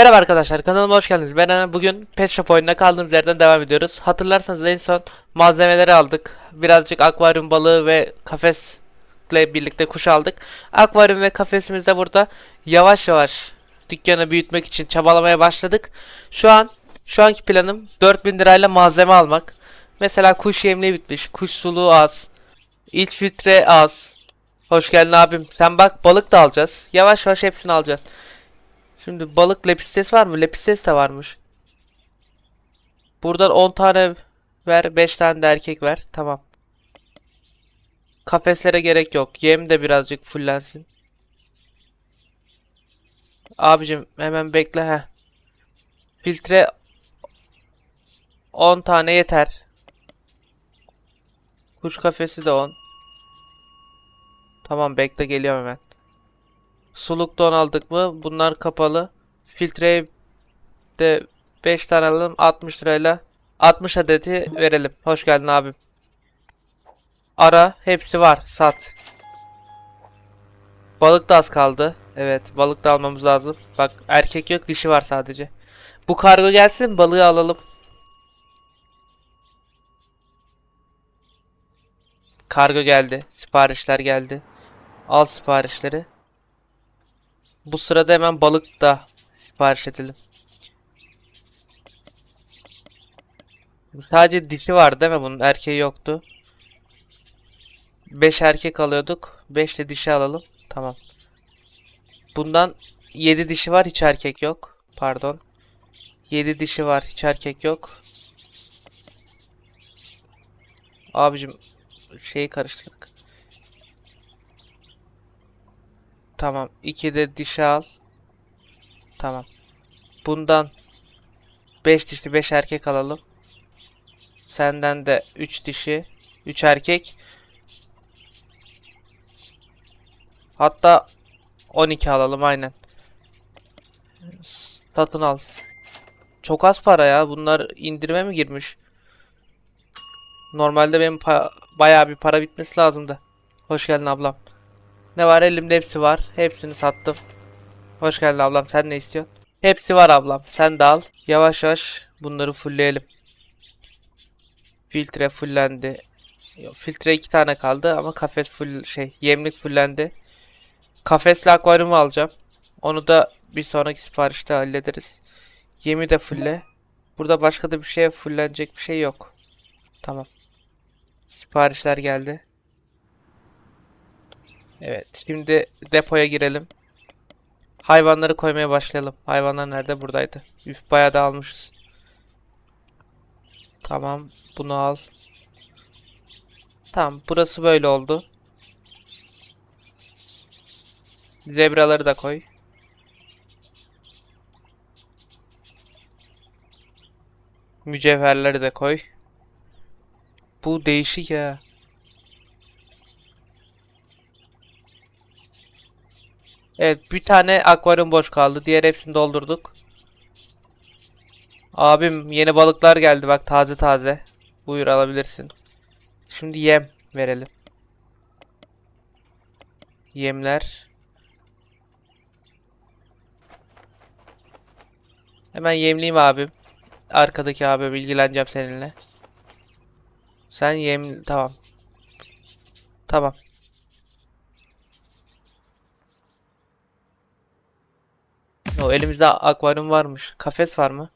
Merhaba arkadaşlar kanalıma hoş geldiniz. Ben Eren. Bugün Pet Shop oyununa kaldığımız yerden devam ediyoruz. Hatırlarsanız en son malzemeleri aldık. Birazcık akvaryum balığı ve kafesle birlikte kuş aldık. Akvaryum ve kafesimiz de burada yavaş yavaş dükkanı büyütmek için çabalamaya başladık. Şu an şu anki planım 4000 lirayla malzeme almak. Mesela kuş yemliği bitmiş, kuş suluğu az, iç filtre az. Hoş geldin abim. Sen bak balık da alacağız. Yavaş yavaş hepsini alacağız. Şimdi balık lepistes var mı? Lepistes de varmış. Buradan 10 tane ver, 5 tane de erkek ver. Tamam. Kafeslere gerek yok. Yem de birazcık fullensin. Abicim hemen bekle he. Filtre 10 tane yeter. Kuş kafesi de 10. Tamam bekle geliyorum hemen. Suluk don aldık mı? Bunlar kapalı. Filtreye de 5 tane alalım. 60 lirayla 60 adeti verelim. Hoş geldin abim. Ara. Hepsi var. Sat. Balık da az kaldı. Evet. Balık da almamız lazım. Bak erkek yok. Dişi var sadece. Bu kargo gelsin. Balığı alalım. Kargo geldi. Siparişler geldi. Al siparişleri. Bu sırada hemen balık da sipariş edelim. Sadece dişi var değil mi bunun? Erkeği yoktu. 5 erkek alıyorduk. 5 de dişi alalım. Tamam. Bundan 7 dişi var. Hiç erkek yok. Pardon. 7 dişi var. Hiç erkek yok. Abicim şeyi karıştırdık. Tamam. 2 de dişi al. Tamam. Bundan 5 dişi 5 erkek alalım. Senden de 3 dişi 3 erkek. Hatta 12 alalım aynen. Satın al. Çok az para ya. Bunlar indirime mi girmiş? Normalde benim bayağı bir para bitmesi lazımdı. Hoş geldin ablam. Ne var elimde hepsi var. Hepsini sattım. Hoş geldin ablam. Sen ne istiyorsun? Hepsi var ablam. Sen de al. Yavaş yavaş bunları fullleyelim. Filtre fullendi. Yok, filtre iki tane kaldı ama kafes full şey yemlik fullendi. Kafesli akvaryumu alacağım. Onu da bir sonraki siparişte hallederiz. Yemi de fulle. Burada başka da bir şey fullenecek bir şey yok. Tamam. Siparişler geldi. Evet, şimdi depoya girelim. Hayvanları koymaya başlayalım. Hayvanlar nerede? Buradaydı. Üf, bayağı da almışız. Tamam, bunu al. Tamam, burası böyle oldu. Zebraları da koy. Mücevherleri de koy. Bu değişik ya. Evet bir tane akvaryum boş kaldı. Diğer hepsini doldurduk. Abim yeni balıklar geldi bak taze taze. Buyur alabilirsin. Şimdi yem verelim. Yemler. Hemen yemleyeyim abim. Arkadaki abi bilgileneceğim seninle. Sen yem tamam. Tamam. O elimizde akvaryum varmış. Kafes var mı?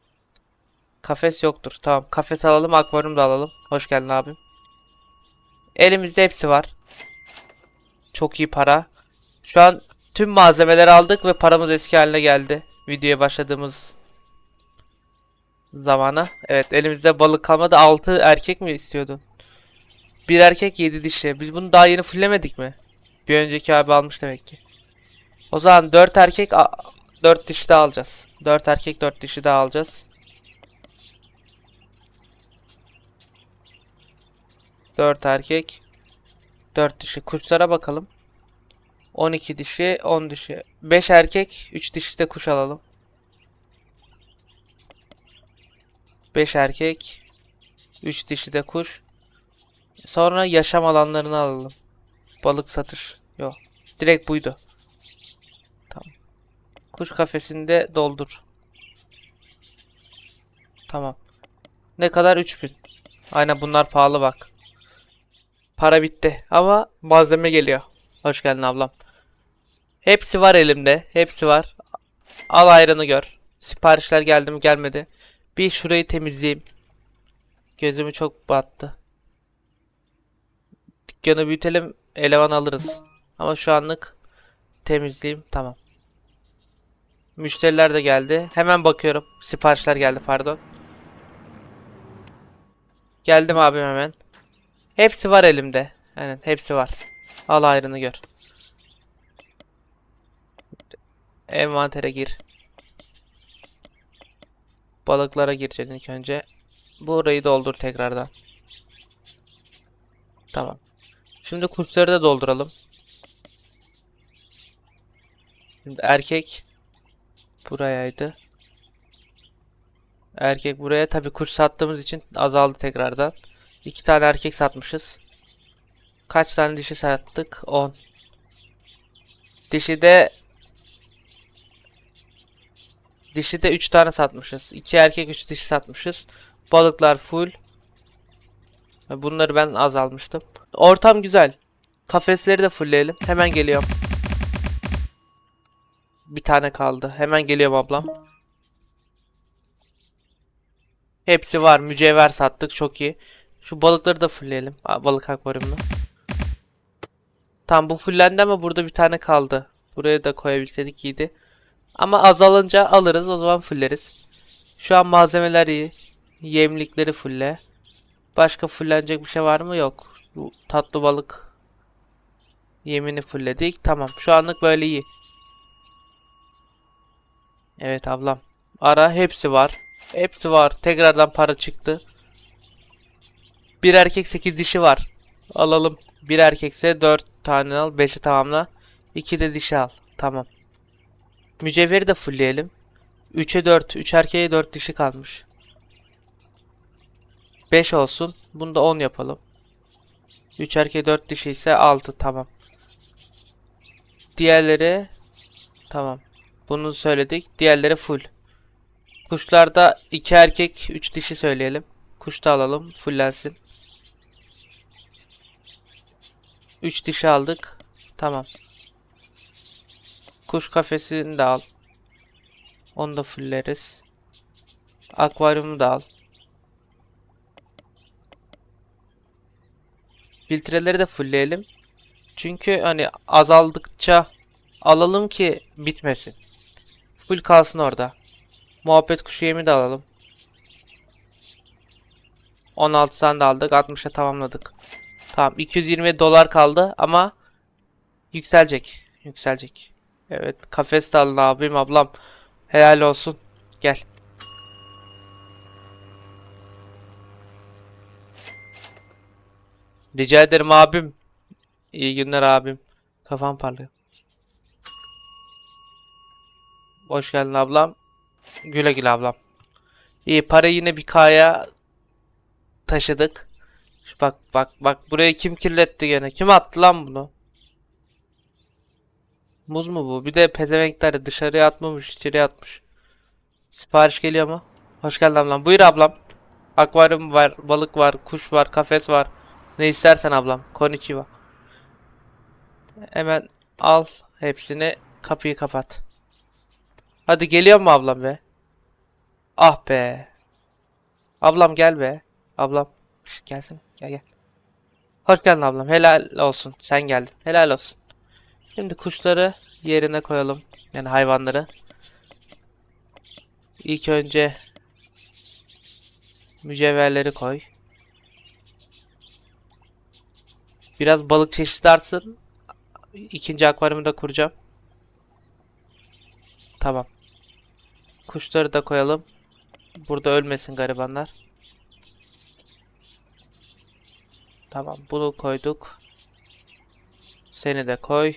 Kafes yoktur. Tamam. Kafes alalım, akvaryum da alalım. Hoş geldin abim. Elimizde hepsi var. Çok iyi para. Şu an tüm malzemeleri aldık ve paramız eski haline geldi. Videoya başladığımız zamana. Evet, elimizde balık kalmadı. 6 erkek mi istiyordun? Bir erkek 7 dişi. Biz bunu daha yeni fullemedik mi? Bir önceki abi almış demek ki. O zaman 4 erkek 4 dişi daha alacağız. 4 erkek 4 dişi daha alacağız. 4 erkek 4 dişi. Kuşlara bakalım. 12 dişi 10 dişi. 5 erkek 3 dişi de kuş alalım. 5 erkek 3 dişi de kuş. Sonra yaşam alanlarını alalım. Balık satış. Yok. Direkt buydu. Kuş kafesinde doldur. Tamam. Ne kadar? 3000. Aynen bunlar pahalı bak. Para bitti ama malzeme geliyor. Hoş geldin ablam. Hepsi var elimde. Hepsi var. Al ayranı gör. Siparişler geldi mi gelmedi. Bir şurayı temizleyeyim. Gözümü çok battı. Dükkanı büyütelim. Eleman alırız. Ama şu anlık temizleyeyim. Tamam. Müşteriler de geldi. Hemen bakıyorum. Siparişler geldi pardon. Geldim abim hemen. Hepsi var elimde. Aynen hepsi var. Al ayrını gör. Envantere gir. Balıklara gireceksin ilk önce. Burayı doldur tekrardan. Tamam. Şimdi kuşları da dolduralım. Şimdi erkek burayaydı. Erkek buraya tabi kuş sattığımız için azaldı tekrardan. İki tane erkek satmışız. Kaç tane dişi sattık? 10. Dişi de Dişi de 3 tane satmışız. 2 erkek 3 dişi satmışız. Balıklar full. Bunları ben az almıştım. Ortam güzel. Kafesleri de fullleyelim. Hemen geliyorum. Bir tane kaldı. Hemen geliyorum ablam. Hepsi var. Mücevher sattık. Çok iyi. Şu balıkları da fullleyelim. Aa, Balık akvaryumunu. Tamam bu fullendi ama burada bir tane kaldı. Buraya da koyabilseydik iyiydi. Ama azalınca alırız. O zaman fulleriz. Şu an malzemeler iyi. Yemlikleri fulle. Başka fullenecek bir şey var mı? Yok. Bu tatlı balık yemini fullledik. Tamam. Şu anlık böyle iyi. Evet ablam. Ara hepsi var. Hepsi var. Tekrardan para çıktı. Bir erkek 8 dişi var. Alalım. Bir erkekse 4 tane al. 5'i tamamla. 2 de dişi al. Tamam. Mücevheri de fullleyelim. 3'e 4. 3 erkeğe 4 dişi kalmış. 5 olsun. Bunu da 10 yapalım. 3 erkeğe 4 dişi ise 6. Tamam. Diğerleri tamam. Bunu söyledik. Diğerleri full. Kuşlarda 2 erkek 3 dişi söyleyelim. Kuş da alalım. Fullensin. 3 dişi aldık. Tamam. Kuş kafesini de al. Onu da fulleriz. Akvaryumu da al. Filtreleri de fullleyelim. Çünkü hani azaldıkça alalım ki bitmesin. Full kalsın orada. Muhabbet kuşu yemi de alalım. 16 tane de aldık. 60'a tamamladık. Tamam 220 dolar kaldı ama yükselecek. Yükselecek. Evet kafes de alın abim ablam. Helal olsun. Gel. Rica ederim abim. İyi günler abim. Kafam parlıyor. Hoş geldin ablam. Güle güle ablam. İyi para yine bir kaya taşıdık. Bak bak bak burayı kim kirletti gene? Kim attı lan bunu? Muz mu bu? Bir de pezevenkler dışarıya atmamış, içeriye atmış. Sipariş geliyor mu? Hoş geldin ablam. Buyur ablam. Akvaryum var, balık var, kuş var, kafes var. Ne istersen ablam. Konnichiwa. Hemen al hepsini. Kapıyı kapat. Hadi geliyor mu ablam be? Ah be. Ablam gel be. Ablam. Gelsene. Gel gel. Hoş geldin ablam. Helal olsun. Sen geldin. Helal olsun. Şimdi kuşları yerine koyalım. Yani hayvanları. İlk önce mücevherleri koy. Biraz balık çeşidi artsın. İkinci akvaryumu da kuracağım. Tamam. Kuşları da koyalım. Burada ölmesin garibanlar. Tamam bunu koyduk. Seni de koy.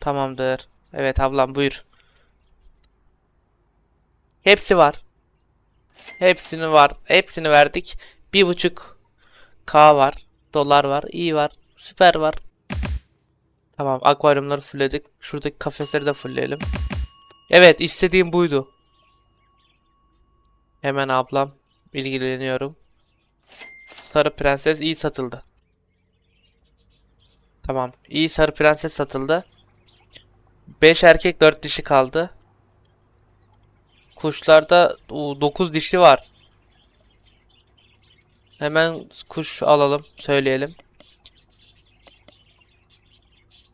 Tamamdır. Evet ablam buyur. Hepsi var. Hepsini var. Hepsini verdik. Bir buçuk K var. Dolar var. iyi var. Süper var. Tamam akvaryumları fullledik. Şuradaki kafesleri de fullleyelim. Evet istediğim buydu. Hemen ablam ilgileniyorum. Sarı prenses iyi satıldı. Tamam. iyi sarı prenses satıldı. 5 erkek 4 dişi kaldı. Kuşlarda 9 dişi var. Hemen kuş alalım, söyleyelim.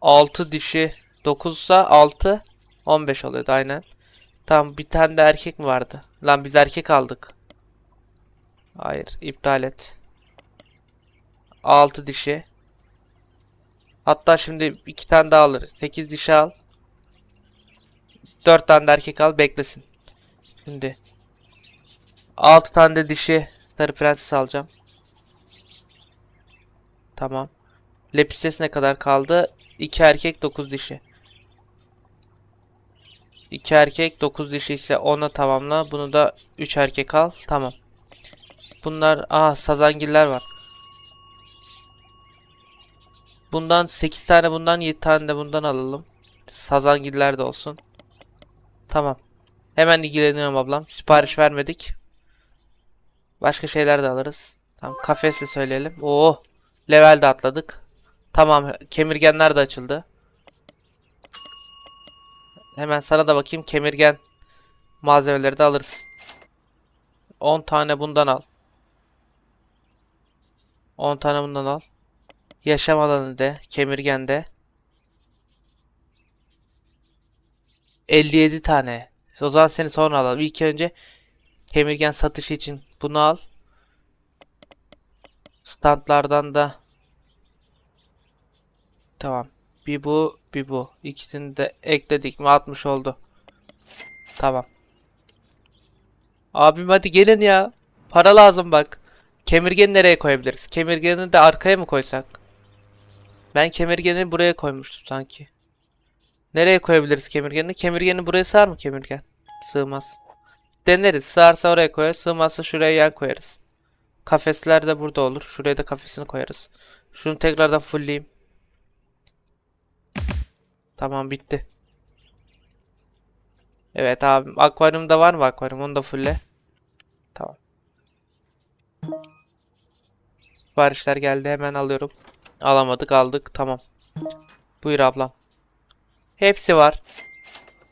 6 dişi 9 ise 6 15 oluyordu aynen. Tamam bir tane de erkek mi vardı? Lan biz erkek aldık. Hayır iptal et. 6 dişi. Hatta şimdi iki tane daha alırız. 8 dişi al. 4 tane de erkek al beklesin. Şimdi 6 tane de dişi sarı prenses alacağım. Tamam. Lepistes ne kadar kaldı? 2 erkek 9 dişi. 2 erkek 9 dişi ise 10'a tamamla. Bunu da 3 erkek al. Tamam. Bunlar aa sazangiller var. Bundan 8 tane bundan 7 tane de bundan alalım. Sazangiller de olsun. Tamam. Hemen ilgileniyorum ablam. Sipariş vermedik. Başka şeyler de alırız. Tamam kafesi söyleyelim. Oo. Level de atladık. Tamam kemirgenler de açıldı. Hemen sana da bakayım kemirgen malzemeleri de alırız. 10 tane bundan al. 10 tane bundan al. Yaşam alanı de, kemirgen de. 57 tane. O zaman seni sonra alalım. İlk önce kemirgen satışı için bunu al. Standlardan da Tamam. Bir bu, bir bu. İkisini de ekledik mi 60 oldu. Tamam. Abim hadi gelin ya. Para lazım bak. Kemirgeni nereye koyabiliriz? Kemirgeni de arkaya mı koysak? Ben kemirgeni buraya koymuştum sanki. Nereye koyabiliriz kemirgeni? Kemirgeni buraya sığar mı kemirgen? Sığmaz. Deneriz. Sığarsa oraya koyarız. Sığmazsa şuraya yan koyarız. Kafesler de burada olur. Şuraya da kafesini koyarız. Şunu tekrardan fullleyeyim. Tamam bitti. Evet abim. Akvaryumda var mı akvaryum? Onu da fulle. Tamam. Siparişler geldi. Hemen alıyorum. Alamadık aldık. Tamam. Buyur ablam. Hepsi var.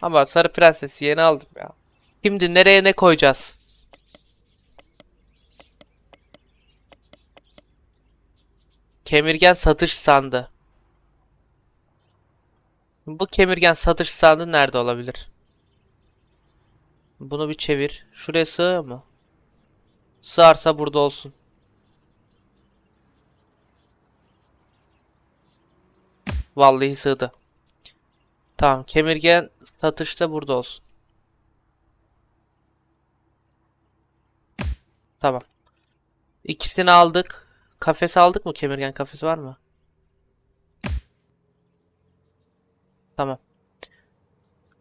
Ama sarı prensesi yeni aldım ya. Şimdi nereye ne koyacağız? Kemirgen satış sandı. Bu kemirgen satış sandı nerede olabilir? Bunu bir çevir. Şuraya sığıyor mu? Sığarsa burada olsun. Vallahi sığdı. Tamam. Kemirgen satışta burada olsun. Tamam. İkisini aldık. Kafesi aldık mı? Kemirgen kafesi var mı? Tamam.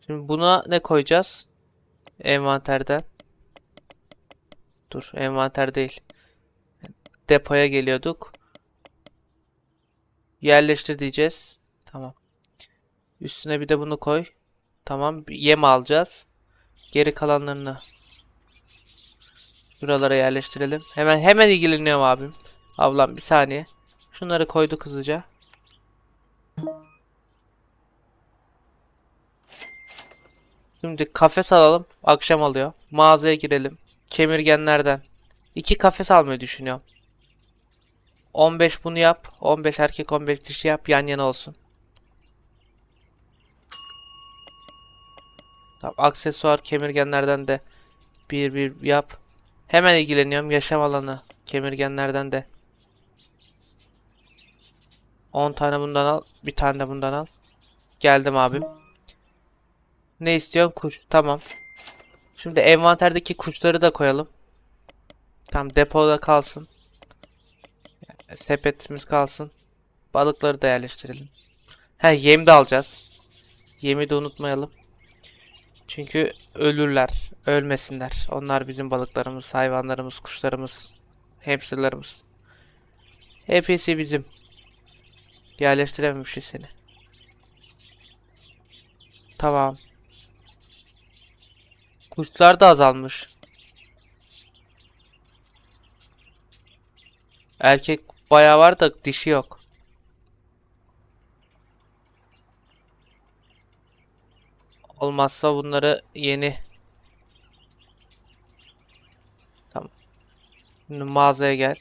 Şimdi buna ne koyacağız? Envanterden. Dur, envanter değil. Depoya geliyorduk. Yerleştir diyeceğiz. Tamam. Üstüne bir de bunu koy. Tamam. Yem alacağız. Geri kalanlarını buralara yerleştirelim. Hemen hemen ilgileniyorum abim. Ablam bir saniye. Şunları koydu hızlıca. Şimdi kafes alalım. Akşam alıyor. Mağazaya girelim. Kemirgenlerden. İki kafes almayı düşünüyorum. 15 bunu yap. 15 erkek 15 dişi yap. Yan yana olsun. Tamam. Aksesuar kemirgenlerden de bir bir yap. Hemen ilgileniyorum. Yaşam alanı kemirgenlerden de. 10 tane bundan al. Bir tane de bundan al. Geldim abim. Ne istiyorsun? Kuş. Tamam. Şimdi envanterdeki kuşları da koyalım. Tam depoda kalsın. Sepetimiz kalsın. Balıkları da yerleştirelim. He yem de alacağız. Yemi de unutmayalım. Çünkü ölürler. Ölmesinler. Onlar bizim balıklarımız, hayvanlarımız, kuşlarımız, hamsterlarımız. Hepsi bizim. Yerleştirememişiz seni. Tamam. Kuşlar da azalmış. Erkek bayağı var da dişi yok. Olmazsa bunları yeni Tamam. Şimdi mağazaya gel.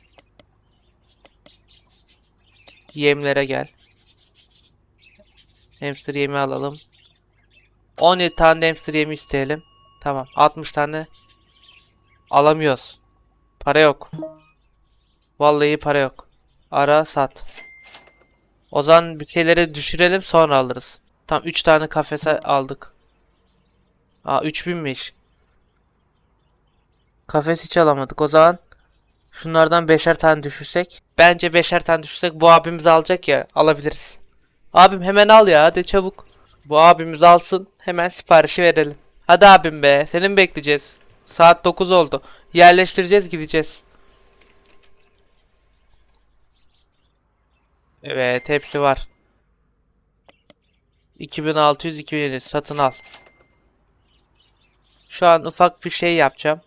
Yemlere gel. Hamster yemi alalım. 17 tane hamster yemi isteyelim. Tamam. 60 tane alamıyoruz. Para yok. Vallahi para yok. Ara sat. O zaman bir şeyleri düşürelim sonra alırız. Tam 3 tane kafese aldık. Aa 3000'miş. Kafes hiç alamadık. O zaman şunlardan beşer tane düşürsek. Bence beşer tane düşürsek bu abimiz alacak ya alabiliriz. Abim hemen al ya hadi çabuk. Bu abimiz alsın hemen siparişi verelim. Hadi abim be senin bekleyeceğiz. Saat 9 oldu. Yerleştireceğiz gideceğiz. Evet hepsi var. 2600 2700 satın al. Şu an ufak bir şey yapacağım.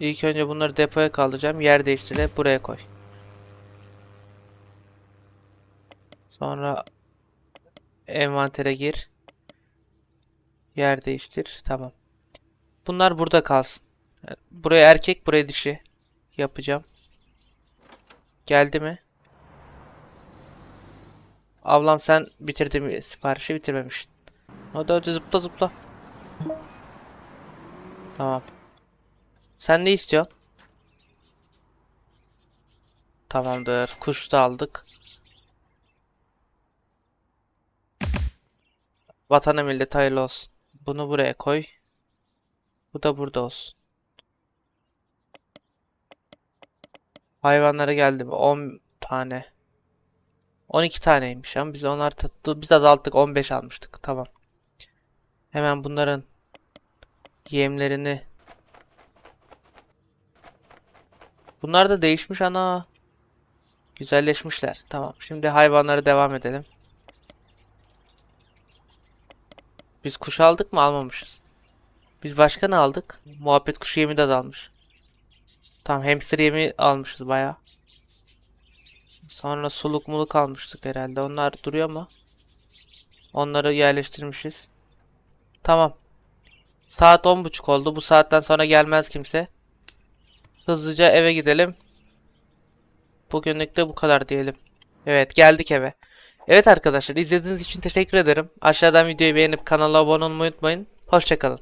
İlk önce bunları depoya kaldıracağım. Yer değiştire buraya koy. Sonra envantere gir. Yer değiştir. Tamam. Bunlar burada kalsın. Buraya erkek, buraya dişi yapacağım. Geldi mi? Ablam sen bitirdin mi? Siparişi bitirmemişsin. Hadi hadi zıpla zıpla. Tamam. Sen ne istiyorsun? Tamamdır. Kuş da aldık. Vatana millet hayırlı olsun. Bunu buraya koy. Bu da burada olsun. Hayvanlara geldi mi? 10 tane. 12 taneymiş ama biz onlar tuttu. Biz azalttık 15 almıştık. Tamam. Hemen bunların yemlerini Bunlar da değişmiş ana. Güzelleşmişler. Tamam. Şimdi hayvanlara devam edelim. Biz kuş aldık mı? Almamışız. Biz başka ne aldık? Muhabbet kuşu yemi de almış. Tamam hamster yemi almışız baya. Sonra suluk muluk almıştık herhalde. Onlar duruyor mu? Onları yerleştirmişiz. Tamam. Saat 10.30 oldu. Bu saatten sonra gelmez kimse. Hızlıca eve gidelim. Bugünlük de bu kadar diyelim. Evet geldik eve. Evet arkadaşlar izlediğiniz için teşekkür ederim. Aşağıdan videoyu beğenip kanala abone olmayı unutmayın. Hoşçakalın.